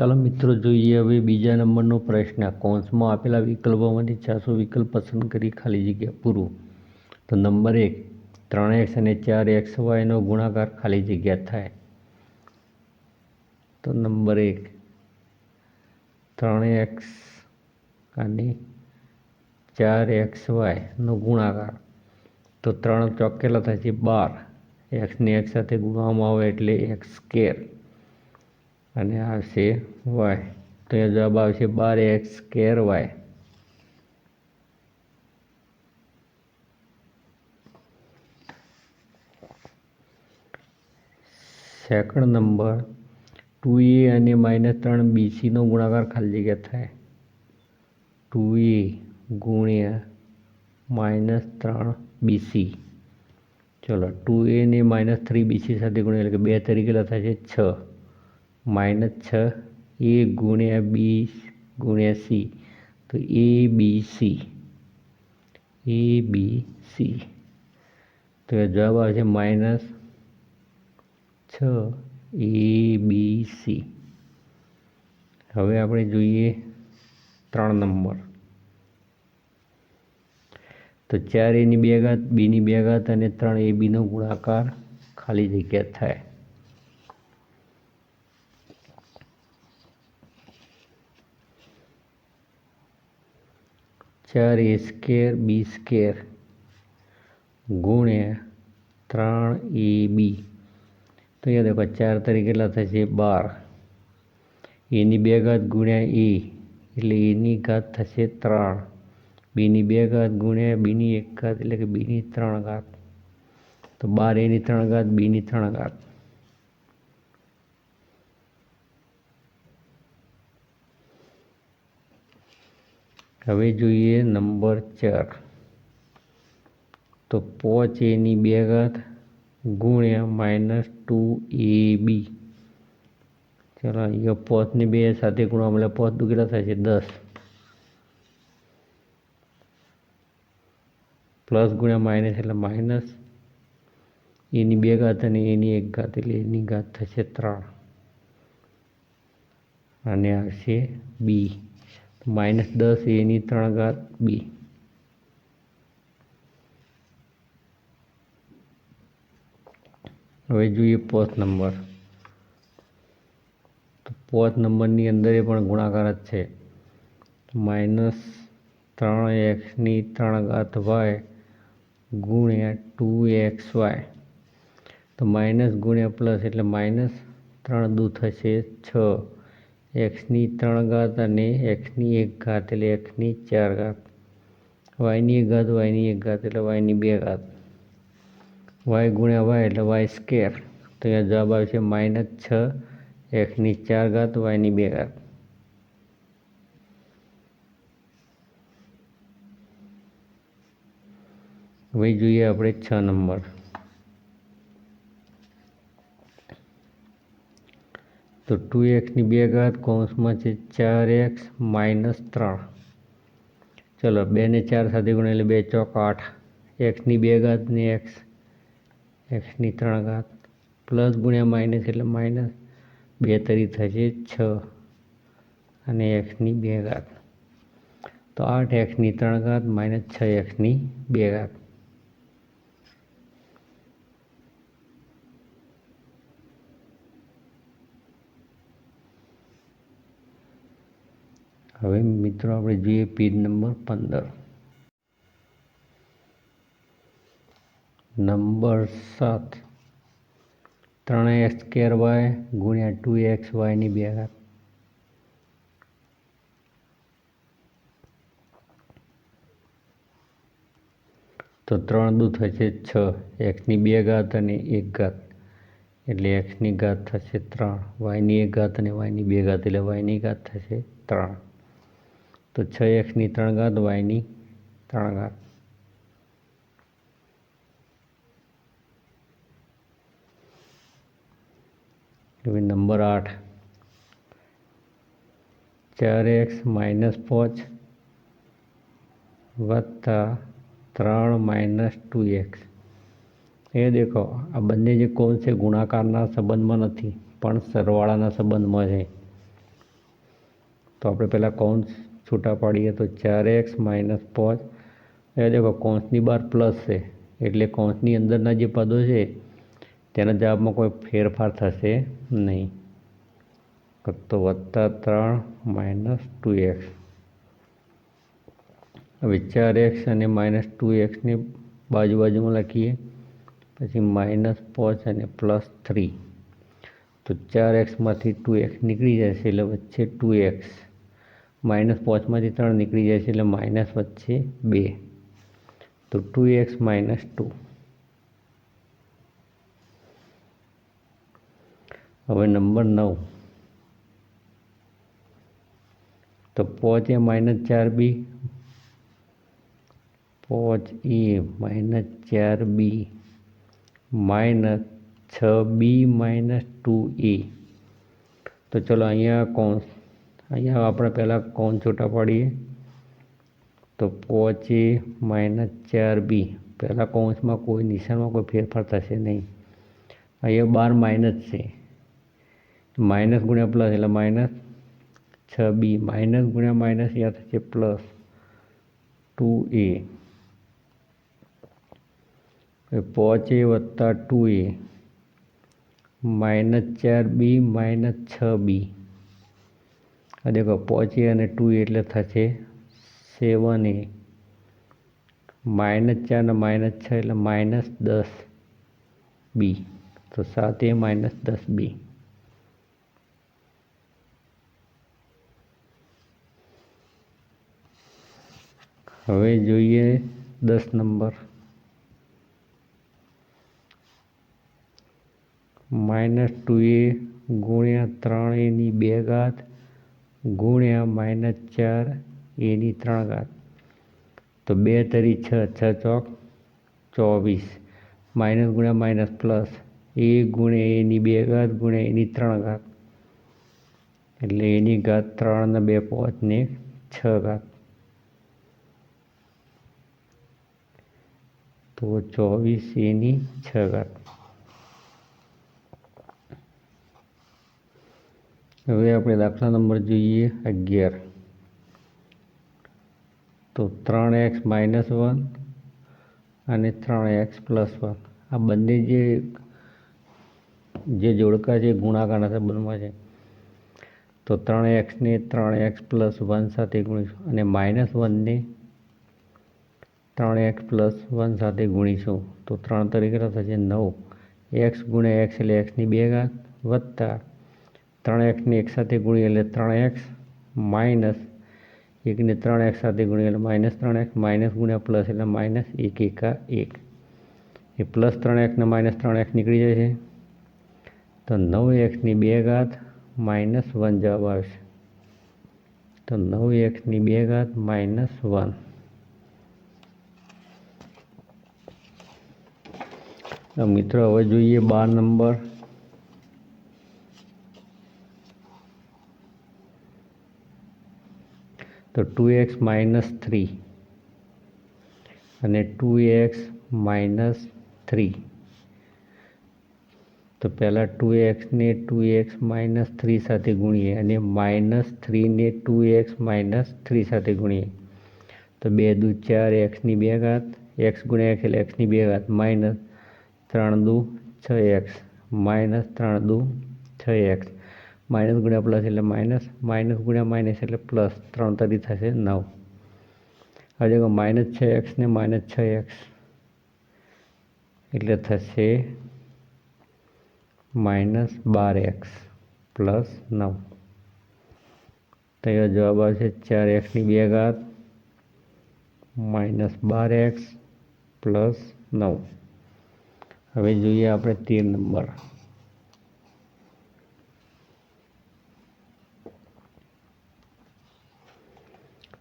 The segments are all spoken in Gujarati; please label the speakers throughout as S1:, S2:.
S1: ચાલો મિત્રો જોઈએ હવે બીજા નંબરનો પ્રશ્ન. કૌંસમાં આપેલા વિકલ્પોમાંથી છસો વિકલ્પ પસંદ કરી ખાલી જગ્યા પૂરું. તો નંબર એક, ત્રણ એક્સ અને ચાર એક્સ વાયનો ગુણાકાર ખાલી જગ્યા થાય. તો નંબર એક, ત્રણ એક્સ અને ચાર એક્સ વાયનો ગુણાકાર. તો ત્રણ ચોકેલા થાય છે બાર. એક્સને એક્સ સાથે ગુણવામાં આવે એટલે એક્સ સ્કેર. અને આવશે વાય તો એ જવાબ આવશે બાર x square y. Second number, two a અને માઇનસ ત્રણ બીસીનો ગુણાકાર ખાલી જગ્યા થાય. ટુ એ ગુણ્યા માઇનસ ત્રણ બીસી. ચલો, ટુ એ ને માઇનસ થ્રી બીસી સાથે ગુણ્યા, એટલે કે બે તરીકે લખાય છે છ. માઇનસ છ, એ ગુણ્યા બી ગુણ્યા સી. તો એ બી સી. એ બી સી. તો જવાબ આવશે માઇનસ છ, એ બી સી. હવે આપણે જોઈએ ત્રણ નંબર. તો ચાર એની બે ઘાત, બીની બે ઘાત અને ત્રણ એ બીનો ગુણાકાર ખાલી જગ્યા થાય. ચાર એ સ્કેર બી સ્કેર ગુણ્યા ત્રણ એ બી તો યાદ રાખો ચાર તરીકે કેટલા થશે? બાર. એની બે ઘાત ગુણ્યા એ, એટલે એની ઘાત થશે ત્રણ. બીની બે ઘાત ગુણ્યા બીની એક ઘાત, એટલે કે બીની ત્રણ ઘાત. તો બાર એની ત્રણ ઘાત, બીની ત્રણ ઘાત. હવે જોઈએ નંબર ચાર. તો પોચ એની બે ઘાત ગુણ્યા માઇનસ ટુ એ બી. ચાલો, અહીંયા પોચની બે સાથે ગુણવા મળે, પોચ દુ કેટલા થાય છે? દસ. પ્લસ ગુણ્યા માઇનસ એટલે માઇનસ. એની બે ઘાત અને એની એક ઘાત એટલે એની ઘાત થશે ત્રણ. અને આવશે બી. માઇનસ દસ એની ત્રણ ઘાત બી. હવે જોઈએ પોચ નંબર. તો પોચ નંબરની અંદર એ પણ ગુણાકાર જ છે. માઇનસ ત્રણ એક્સની ત્રણ ઘાત વાય ગુણ્યા ટુ એક્સ વાય. તો માઇનસ ગુણ્યા પ્લસ એટલે માઇનસ ત્રણ દૂ થશે છ. એક્સની ત્રણ ઘાત અને એક્સની એક ઘાત એટલે એક્સની ચાર ઘાત. વાયની એક ઘાત, વાયની એક ઘાત એટલે વાયની બે ઘાત. વાય ગુણ્યા વાય એટલે વાય સ્કેર. તો અહીંયા જવાબ આવશે માઇનસ છ, એક્સની ચાર ઘાત, વાયની બે ઘાત. હવે જોઈએ આપણે છ નંબર. તો ટુ એક્સની બે ઘાત કૌંસમાં છે ચાર એક્સ માઇનસ ત્રણ. ચલો બે ને ચાર સાથે ગુણ્યા એટલે બે ચોક આઠ. એક્સની બે ઘાત એક્સ. એક્સની ત્રણ ઘાત. પ્લસ ગુણ્યા માઇનસ એટલે માઇનસ બે તરી થશે છ. અને એક્સની બે ઘાત. તો આઠ એક્સની ત્રણ ઘાત માઇનસ છ એક્સની બે ઘાત. હવે મિત્રો, આપણે જોઈએ પેજ નંબર પંદર. નંબર સાત. ત્રણ એક્સ સ્કેર વાય ગુણ્યા ટુ એક્સ વાયની બે ઘાત. તો ત્રણ દુ થશે છ. એક્સની બે ઘાત અને એક ઘાત. એટલે એક્સની ઘાત થશે ત્રણ. વાયની એક ઘાત અને વાયની બે ઘાત. એટલે વાયની ઘાત થશે ત્રણ. તો છ એક્સની ત્રણ ઘાત, વાયની ત્રણ ઘાત. હવે નંબર આઠ. ચાર એક્સ માઇનસ પાંચ વત્તા ત્રણ માઇનસ ટુ એક્સ. એ દેખો, આ બંને જે કોણ છે, ગુણાકારના સંબંધમાં નથી, પણ સરવાળાના સંબંધમાં છે. તો આપણે પહેલાં કૌંસ છૂટા પાડીએ તો ચાર એક્સ માઇનસ પાંચ. એ દેખો કૌંસની બહાર પ્લસ છે. એટલે કૌંસની અંદરના જે પદો છે, તેના જવાબમાં કોઈ ફેરફાર થશે નહીં. તો વત્તા ત્રણ માઇનસ ટુ એક્સ. હવે ચાર એક્સ અને માઇનસ ટુ એક્સની બાજુ બાજુમાં લખીએ. પછી માઇનસ પાંચ અને પ્લસ થ્રી. તો ચાર એક્સમાંથી ટુ એક્સ નીકળી જશે, એટલે વચ્ચે ટુ એક્સ. માઇનસ પાંચમાંથી ત્રણ નીકળી જાય છે એટલે માઇનસ વચ્ચે બે. તો ટુ એક્સ માઇનસ ટુ. હવે નંબર નવ. તો પોચ એ માઇનસ ચાર બી. પોચ એ માઇનસ ચાર બી. માઇનસ છ બી માઇનસ ટુ એ. તો ચલો અહીંયા કૌંસ અહીંયા આપણે પહેલાં કોણ છૂટા પાડીએ? તો પોચ એ માઇનસ ચાર બી પહેલાં કૌંસમાં કોઈ નિશાનમાં કોઈ ફેરફાર થશે નહીં. અહીંયા બાર માઇનસ છે. માઇનસ ગુણ્યા પ્લસ એટલે માઇનસ છ બી માઇનસ ગુણ્યા માઇનસ યા થશે પ્લસ ટુ એ પોચ એ વત્તા ટુ એ માઇનસ ચાર બી માઇનસ છ બી આ દેખો, પાંચ અને ટુ એટલે થશે સેવન એ. માઇનસ ચાર ને માઇનસ છ એટલે માઇનસ દસ બી. તો સાત એ માઇનસ દસ બી. હવે જોઈએ દસ નંબર. માઇનસ ટુ એ ગુણ્યા ત્રણ એની બે ઘાત ગુણ્યા માઇનસ ચાર, એની ત્રણ ઘાત. તો બે તરી છ છ ચોક ચોવીસ. માઇનસ ગુણ્યા માઇનસ પ્લસ. એ ગુણ્યા એની બે ઘાત ગુણ્યા એની ત્રણ ઘાત. એટલે એની ઘાત ત્રણ ને બે પાંચ છ ઘાત. તો ચોવીસ એની છ ઘાત. હવે આપણે દાખલા નંબર જોઈએ અગિયાર. તો ત્રણ એક્સ માઇનસ વન અને ત્રણ એક્સ પ્લસ વન. આ બંને જે જે જોડકા છે ગુણાકારના સંબંધમાં છે. તો ત્રણ એક્સને ત્રણ એક્સ પ્લસ વન સાથે ગુણીશું અને માઇનસ વનને ત્રણ એક્સ પ્લસ વન સાથે ગુણીશું. તો ત્રણ તરીકે થશે નવ. એક્સ ગુણ્યા એક્સ એટલે એક્સની બે ઘાત વત્તા ત્રણ એક્સને એક સાથે ગુણીએ એટલે ત્રણ એક્સ માઇનસ એકને ત્રણ એક્સ સાથે ગુણીએ એટલે માઇનસ ત્રણ એક્સ, માઇનસ ગુણ્યા પ્લસ એટલે માઇનસ એક એકા એક. એ પ્લસ ત્રણ એક્સને માઇનસ ત્રણ એક્સ નીકળી જાય છે. તો નવ એક્સની બે ઘાત માઇનસ વન જવાબ આવશે. તો નવ એક્સની બે ઘાત માઇનસ વન. મિત્રો હવે જોઈએ બાર નંબર. તો ટુ એક્સ માઇનસ થ્રી અને ટુ એક્સ માઇનસ થ્રી. તો પહેલાં ટુ એક્સને ટુ એક્સ માઇનસ થ્રી સાથે ગુણીએ અને માઇનસ થ્રીને ટુ એક્સ માઇનસ થ્રી સાથે ગુણીએ. તો બે દુ ચાર એક્સની બે ઘાત, એક્સ ગુણ્યા એક્સ એટલે એક્સની બે ઘાત માઇનસ ત્રણ દુ છ એક્સ, માઇનસ ત્રણ દુ છ એક્સ. માઇનસ ગુણ્યા પ્લસ એટલે માઇનસ માઇનસ ગુણ્યા માઇનસ એટલે પ્લસ ત્રણ તરી થશે નવ. હવે જો માઇનસ છ એક્સ ને માઇનસ છ એક્સ એટલે થશે માઇનસ બાર એક્સ પ્લસ નવ. તો એનો જવાબ આવશે ચાર એક્સની બે ઘાત માઇનસ બાર એક્સ પ્લસ નવ. હવે જોઈએ આપણે તેર નંબર.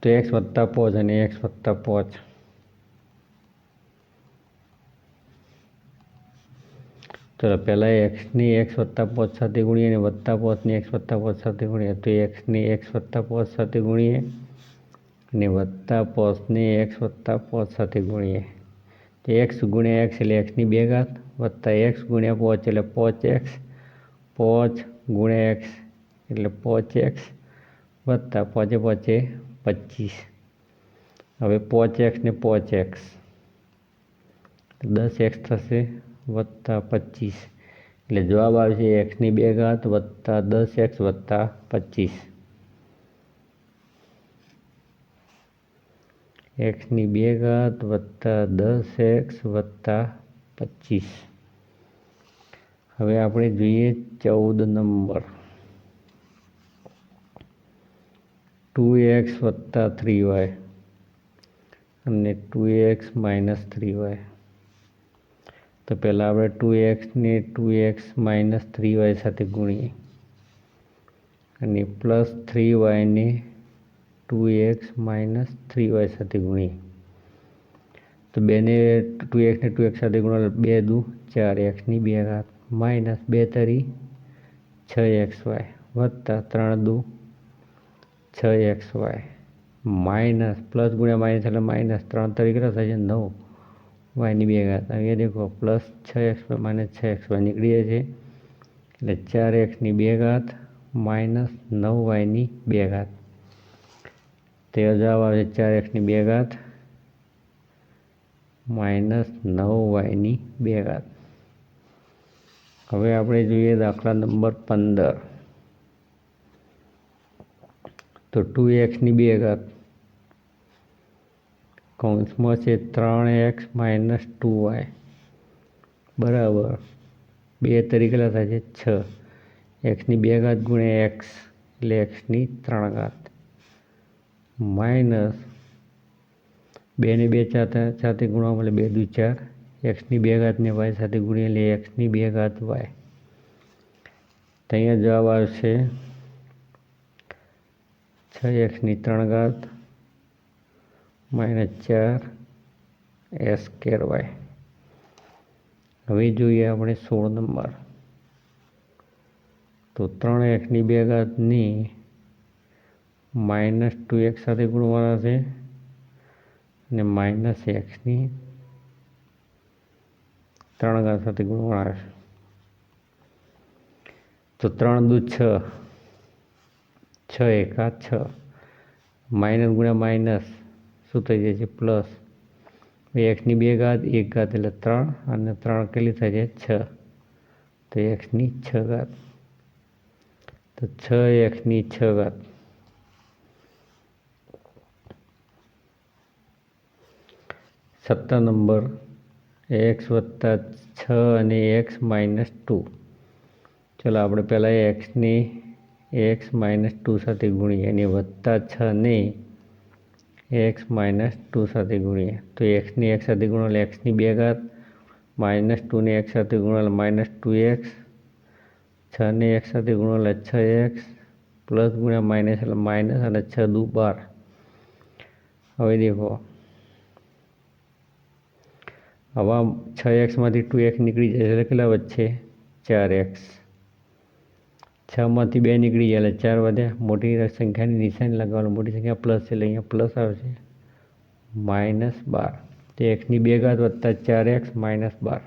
S1: તો એક્સ વત્તા પોચ અને એક્સ વત્તા પોચ. ચલો પહેલાં એક્સની એક્સ વત્તા પોચ સાથે ગુણીએ અને વત્તા પોચની એક્સ વત્તા પોચ સાથે ગુણીએ. તો એક્સની એક્સ વત્તા પોચ સાથે ગુણીએ અને વત્તા પોચની એક્સ વત્તા પોચ સાથે ગુણીએ. તો એક્સ ગુણ્યા એક્સ એટલે એક્સની બે ઘાત. વત્તા એક્સ ગુણ્યા પોચ એટલે પોચ એક્સ પોચ ગુણ્યા એક્સ એટલે પોચ એક્સ વત્તા પોચે પોચે પચીસ હવે પોચ એક્સ ને પોચ એક્સ દસ એક્સ થશે વત્તા પચીસ એટલે જવાબ આવશે એક્સની બે ઘાત વત્તા દસ એક્સ વત્તા પચીસ એક્સની બે ઘાત વત્તા દસ એક્સ વત્તા પચીસ હવે આપણે જોઈએ ચૌદ નંબર। ટુ એક્સ વત્તા થ્રી વાય અને two x minus three y. તો પહેલાં આપણે two એક્સને two x minus three y સાથે ગુણીએ. અને plus three વાયને two x minus three y સાથે ગુણીએ. તો બેને ટુ એક્સને ટુ એક્સ સાથે ગુણો બે દુ ચાર એક્સની બે ઘાત માઇનસ બે તરી છ એક્સ વાય વત્તા ત્રણ દુ છ એક્સ વાય. માઇનસ પ્લસ ગુણ્યા માઇનસ એટલે માઇનસ ત્રણ તરીકે થાય છે નવ. વાયની બે ઘાત. અહીંયા દેખો, પ્લસ છ એક્સ વાય માઇનસ છ એક્સ વાય નીકળી જાય છે. એટલે ચાર એક્સની બે ઘાત માઇનસ નવ વાયની બે ઘાત. તે જવાબ આવે છે ચાર એક્સની બે ઘાત માઇનસ નવ વાયની બે ઘાત. હવે આપણે જોઈએ દાખલા નંબર પંદર. તો ટુ એક્સની બે ઘાત કૌંસમાં છે ત્રણ એક્સ માઇનસ ટુ વાય બરાબર. બે તરીકેલા થાય છે છ. એક્સની બે ઘાત ગુણ્યા એક્સ એટલે એક્સની ત્રણ ઘાત. માઇનસ બેને બે ચાતા સાથે ગુણવા મળે બે દુ ચાર. એક્સની બે ઘાતને વાય સાથે ગુણીએ એટલે એક્સની બે ઘાત વાય તો અહીંયા જવાબ આવશે છ એક્સની ત્રણ ઘાત માઇનસ ચાર, એસ સ્કેર વાય. હવે જોઈએ આપણે સોળ નંબર. તો ત્રણ એક્સની બે ઘાતની માઇનસ ટુ એક્સ સાથે ગુણવાના છે અને માઇનસ એક્સની ત્રણ ઘાત સાથે ગુણવાના છે. તો ત્રણ દુ છ. છ એકા છ. માઇનસ ગુણ્યા માઇનસ શું થઈ જાય છે? પ્લસ એક્સની બે ઘાત, એક ઘાત એટલે ત્રણ અને ત્રણ કેટલી થાય છે? છ. તો એક્સની છ ઘાત. તો છ એક્સની છ ઘાત. સત્તર નંબર. એક્સ વત્તા છ અને એક્સ માઇનસ ટુ. ચલો, આપણે પહેલાં એક્સની એક્સ માઇનસ ટુ સાથે ગુણીએ અને વત્તા છ ને એક્સ માઇનસ ટુ સાથે ગુણીએ. તો એક્સની એક્સ સાથે ગુણો એટલે એક્સની બે ઘાત. માઇનસ ટુને એક્સ સાથે ગુણો એટલે માઇનસ ટુ એક્સ. છને એક્સ સાથે ગુણો એટલે છ એક્સ. પ્લસ ગુણ્યા માઇનસ એટલે માઇનસ અને છ દુ બાર. હવે દેખો. આવા છ એક્સમાંથી ટુ એક્સ નીકળી જાય એટલે કેટલા વચ્ચે ચાર એક્સ. છમાંથી બે નીકળી ગયા ચાર વધ્યા મોટી સંખ્યાની નિશાની લગાવવાનું, મોટી સંખ્યા પ્લસ છે એટલે અહીંયા પ્લસ આવશે માઇનસ બાર. તો એક્સની બે ઘાત વત્તા ચાર એક્સ માઇનસ બાર.